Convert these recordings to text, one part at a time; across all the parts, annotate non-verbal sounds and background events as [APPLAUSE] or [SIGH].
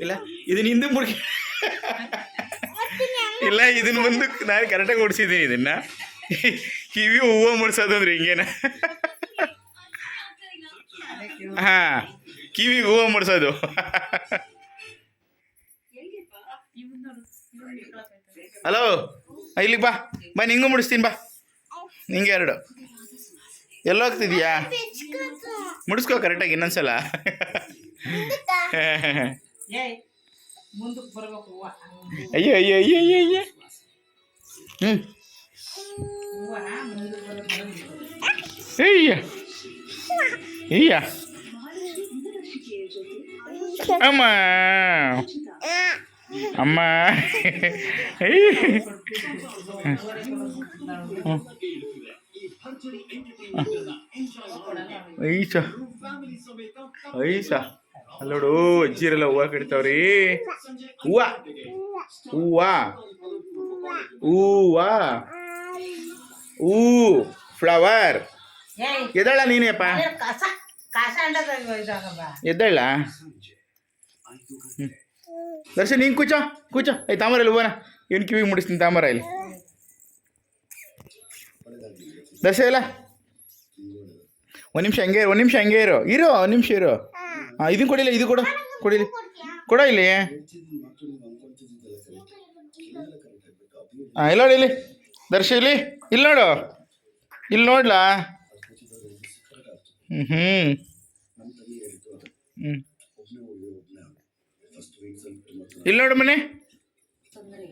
ಇಲ್ಲ ಇದನ್ನ ಹಿಂದೆ ಮುಡ್ಕ ಇಲ್ಲ ಇದನ್ನ ಮುಂದೆ ನಾನು ಕರೆಕ್ಟಾಗಿ ಓಡಿಸಿದ್ದೀನಿ ಇದನ್ನ. ಕಿವಿ ಹೂವ ಮುಡ್ಸೋದು ಅಂದ್ರೆ ಹಿಂಗೇನ? ಹಾ ಕಿವಿ ಹೂವ ಮುಡ್ಸೋದು ಹಲೋ ಇಲ್ಲಿಗೆ ಬಾ. ಬಾ ನಿಂಗೂ ಮುಡಿಸ್ತೀನಿ ಬಾ. ನಿಂಗೆ ಎರಡು. ಎಲ್ಲೋಗ್ತಿದ್ಯಾ ಮುಡಿಸ್ಕೋ ಕರೆಕ್ಟಾಗಿ ಇನ್ನೊಂದ್ಸಲ. [LAUGHS] ಮುಂದಕ್ಕೆ ಬರ್ಬೇಕು ಹೂವ ಅಯ್ಯೋ ಅಯ್ಯೋ ಅಯ್ಯೋ ಅಯ್ಯೋ ಅಯ್ಯೋ. ಹ್ಞೂ ಹೂವನ ಮುಂದಕ್ಕೆ ಬರ್ಬೇಕು ಅಯ್ಯ. ಅಯ್ಯ. ಅಮ್ಮ. ಅಮ್ಮ. ಐಸ ಐಸ ಅಲ್ಲೋಡು ಅಜ್ಜಿರೆಲ್ಲ ಹೂವು ಕಡಿತಾವ್ರಿ ಹೂವ. ಹೂವ. ಹೂವ. ಹೂ. ಫ್ಲವರ್ ಎದಳ ನೀನೇಪ್ಪ? ಎದ್ದಳ? ದರ್ಶನ್ ನೀನ್ ಕೂಚೋ ಕೂಚೋ. ಐ ತಾಮರ ಇಲ್ಲಿ ಹೂವನ. ಏನ್ ಕಿವಿಗೆ ಮುಡಿಸ್ತೀನಿ ತಾಮರ ಇಲ್ಲಿ? ದರ್ಶ ಇಲ್ಲ ಒಂದು ನಿಮಿಷ ಹಂಗೆ ಇರು ಒಂದು ನಿಮಿಷ ಹಂಗೆ ಇರು. ಇರು ಒಂದು ನಿಮಿಷ ಇರು. ಹಾಂ ಇದನ್ನ ಕೊಡಿಲ್ಲ ಇದು ಕೊಡು. ಕೊಡಿಲಿ. ಕೊಡ ಇಲ್ಲಿ. ಹಾಂ ಇಲ್ಲ ನೋಡಿ ಇಲ್ಲಿ. ದರ್ಶ ಇಲ್ಲಿ. ಇಲ್ಲಿ ನೋಡು. ಇಲ್ಲಿ ನೋಡ್ಲಾ? ಹ್ಞೂ ಹ್ಞೂ ಹ್ಞೂ ಇಲ್ಲಿ ನೋಡು ಮನೆ. ತೊಂದರೆ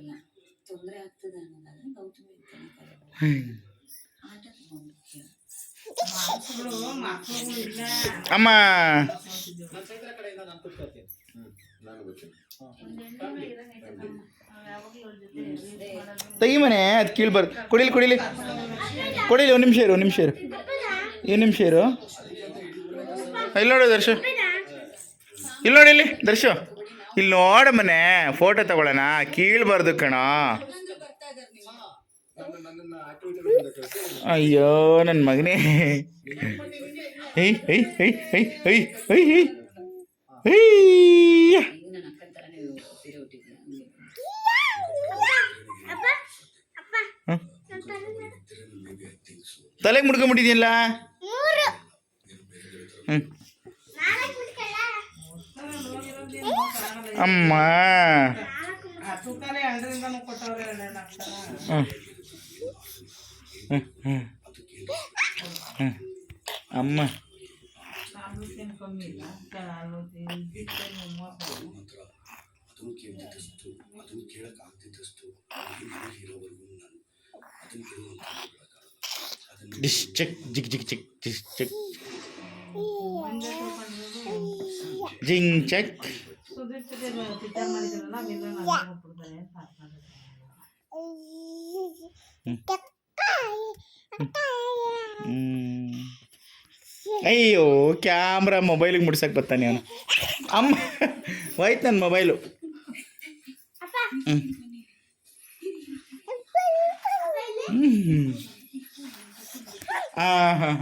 ಅಮ್ಮ ತೆಗಿ ಮನೆ ಅದು ಕೀಳ್ಬಾರ್ದು ಕೊಡಿಲಿ ಕೊಡಿಲಿ. ಕೊಡಿಲಿ ಒಂದು ನಿಮಿಷ ಇರು ಒಂದು ನಿಮಿಷ ಇರು. ಏನು ನಿಮಿಷ ಇರು. ಇಲ್ಲಿ ನೋಡು ದರ್ಶು. ಇಲ್ಲಿ ನೋಡಿ ಇಲ್ಲಿ ದರ್ಶು. ಇಲ್ಲಿ ನೋಡ ಮನೆ ಫೋಟೋ ತಗೊಳ್ಳೋಣ. ಕೀಳ್ಬಾರ್ದು ಕಣ. ಅಯ್ಯೋ ನನ್ನ ಮಗನೇ. ಏಯ್ ಏಯ್ ಏಯ್ ಏಯ್ ಏಯ್ ಏಯ್ ಏಯ್ ಏಯ್ ತಲೆಗೆ ಮುಡ್ಕೊಂಬಿಟ್ಟಿದ್ಯಲ್ಲ ಹ್ಞೂ ಅಮ್ಮ. ಹ್ಞೂ ಹ್ಞೂ ಹ್ಞೂ ಹ್ಞೂ అమ్మ డిస్చెక్ జిగ్ జిగ్ చిక్ డిస్చెక్ జింగ్ చెక్ ಸುಧೀರ್ ಅಯ್ಯೋ ಕ್ಯಾಮ್ರಾ ಮೊಬೈಲಿಗೆ ಮುಡ್ಸಕ್ಕೆ ಬರ್ತಾನೆ ಅವನು. ಅಮ್ಮ ಹೋಯ್ತು ನನ್ನ ಮೊಬೈಲು ಹ್ಞೂ ಹಾಂ ಹಾಂ